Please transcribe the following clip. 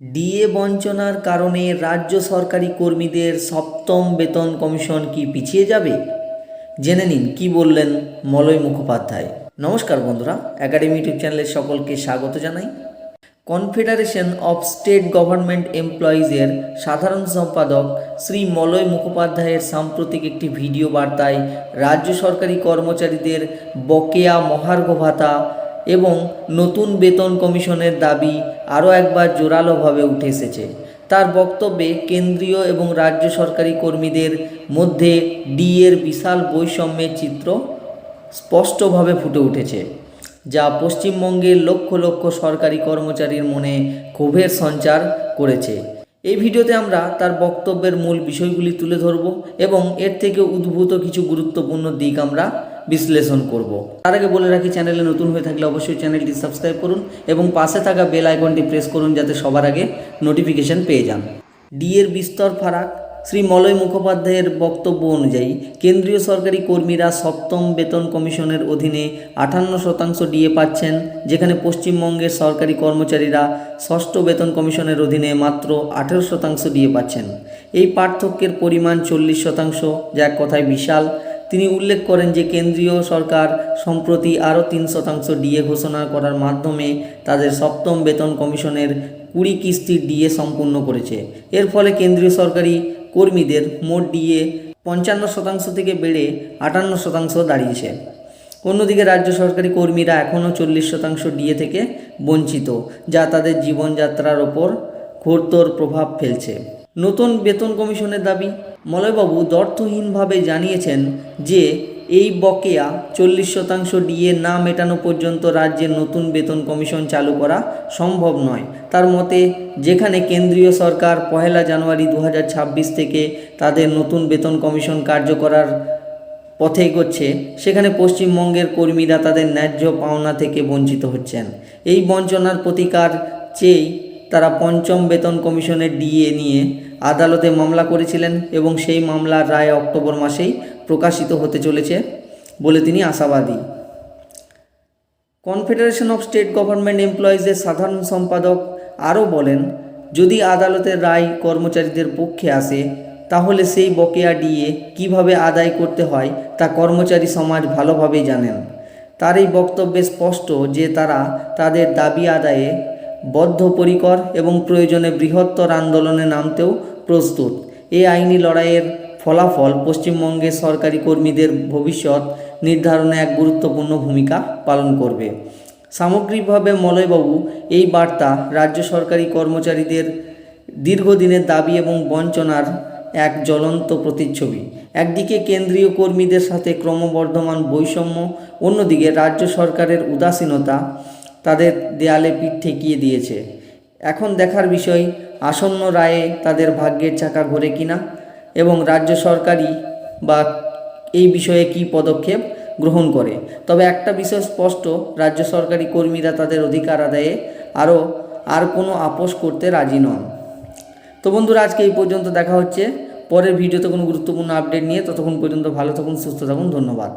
DA বঞ্চনার কারণে রাজ্য সরকারি কর্মীদের সপ্তম বেতন কমিশন কি পিছিয়ে যাবে? জেনে নিন, কি বললেন মলয় মুখোপাধ্যায়। নমস্কার বন্ধুরা একাডেমি ইউটিউব চ্যানেলের সকলকে স্বাগত জানাই। কনফেডারেশন অফ স্টেট গভর্নমেন্ট এমপ্লয়িজের সাধারণ সম্পাদক শ্রী মলয় মুখোপাধ্যায়ের সাম্প্রতিক একটি ভিডিও বার্তায় রাজ্য সরকারি কর্মচারীদের বকেয়া মহার্ঘ ভাতা এবং নতুন বেতন কমিশনের দাবি আরও একবার জোরালোভাবে উঠে এসেছে। তার বক্তব্যে কেন্দ্রীয় এবং রাজ্য সরকারি কর্মীদের মধ্যে ডিএর বিশাল বৈষম্যের চিত্র স্পষ্টভাবে ফুটে উঠেছে, যা পশ্চিমবঙ্গের লক্ষ লক্ষ সরকারি কর্মচারীর মনে ক্ষোভের সঞ্চার করেছে। এই ভিডিওতে আমরা তার বক্তব্যের মূল বিষয়গুলি তুলে ধরব এবং এর থেকে উদ্ভূত কিছু গুরুত্বপূর্ণ দিক আমরা বিশ্লেষণ করব। তার আগে বলে রাখি, চ্যানেলে নতুন হয়ে থাকলে অবশ্যই চ্যানেলটি সাবস্ক্রাইব করুন এবং পাশে থাকা বেল আইকনটি প্রেস করুন যাতে সবার আগে নোটিফিকেশন পেয়ে যান। ডি এর বিস্তর ফারাক, শ্রী মলয় মুখোপাধ্যায়ের বক্তব্য অনুযায়ী, কেন্দ্রীয় সরকারি কর্মীরা সপ্তম বেতন কমিশনের অধীনে আটান্ন শতাংশ ডিএ পাচ্ছেন, যেখানে পশ্চিমবঙ্গের সরকারি কর্মচারীরা ষষ্ঠ বেতন কমিশনের অধীনে মাত্র আঠেরো শতাংশ ডিএ পাচ্ছেন। এই পার্থক্যের পরিমাণ চল্লিশ শতাংশ, যা এক কথায় বিশাল। তিনি উল্লেখ করেন যে কেন্দ্রীয় সরকার সম্প্রতি আরও তিন শতাংশ ডিএ ঘোষণা করার মাধ্যমে তাদের সপ্তম বেতন কমিশনের কুড়ি কিস্তির ডিএ সম্পূর্ণ করেছে। এর ফলে কেন্দ্রীয় সরকারি কর্মীদের মোট ডিএ পঞ্চান্ন শতাংশ থেকে বেড়ে আটান্ন শতাংশ দাঁড়িয়েছে। অন্যদিকে রাজ্য সরকারি কর্মীরা এখনও চল্লিশ শতাংশ ডিএ থেকে বঞ্চিত, যা তাদের জীবনযাত্রার ওপর ঘোরতর প্রভাব ফেলছে। নতুন বেতন কমিশনের দাবি। মলয়বাবু দর্থহীনভাবে জানিয়েছেন যে, এই বকেয়া চল্লিশ শতাংশ ডিএ না মেটানো পর্যন্ত রাজ্যের নতুন বেতন কমিশন চালু করা সম্ভব নয়। তার মতে, যেখানে কেন্দ্রীয় সরকার পহেলা জানুয়ারি দু হাজার ছাব্বিশ থেকে তাদের নতুন বেতন কমিশন কার্য করার পথে এগোচ্ছে, সেখানে পশ্চিমবঙ্গের কর্মীরা তাদের ন্যায্য পাওনা থেকে বঞ্চিত হচ্ছেন। এই বঞ্চনার প্রতিকার চেয়েই তারা পঞ্চম বেতন কমিশনের ডিএ নিয়ে আদালতে মামলা করেছিলেন এবং সেই মামলার রায় অক্টোবর মাসেই প্রকাশিত হতে চলেছে বলে তিনি আশাবাদী। কনফেডারেশন অফ স্টেট গভর্নমেন্ট এমপ্লয়িজের সাধারণ সম্পাদক আরও বলেন, যদি আদালতের রায় কর্মচারীদের পক্ষে আসে, তাহলে সেই বকেয়া ডিএ কীভাবে আদায় করতে হয় তা কর্মচারী সমাজ ভালোভাবেই জানেন। তার এই বক্তব্যে স্পষ্ট যে তারা তাদের দাবি আদায়ে বদ্ধপরিকর এবং প্রয়োজনে বৃহত্তর আন্দোলনে নামতেও প্রস্তুত। এই আইনি লড়াইয়ের ফলাফল পশ্চিমবঙ্গের সরকারি কর্মীদের ভবিষ্যৎ নির্ধারণে এক গুরুত্বপূর্ণ ভূমিকা পালন করবে। সামগ্রিকভাবে মলয়বাবু, এই বার্তা রাজ্য সরকারি কর্মচারীদের দীর্ঘদিনের দাবি এবং বঞ্চনার এক জ্বলন্ত প্রতিচ্ছবি। একদিকে কেন্দ্রীয় কর্মীদের সাথে ক্রমবর্ধমান বৈষম্য, অন্যদিকে রাজ্য সরকারের উদাসীনতা তাদের দেয়ালে পিঠ ঠেকিয়ে দিয়েছে। এখন দেখার বিষয়, আসন্ন রায়ে তাদের ভাগ্যের চাকা ঘোরে কিনা এবং রাজ্য সরকারি বা এই বিষয়ে কি পদক্ষেপ গ্রহণ করে? তবে একটা বিষয় স্পষ্ট, রাজ্য সরকারি কর্মীরা তাদের অধিকার আদায়ে আরও, আর কোনো আপোষ করতে রাজি নন। তো বন্ধুরা, আজকে এই পর্যন্ত দেখা হচ্ছে। পরের ভিডিওতে কোনো গুরুত্বপূর্ণ আপডেট নিয়ে ততক্ষণ পর্যন্ত ভালো থাকুন, সুস্থ থাকুন, ধন্যবাদ।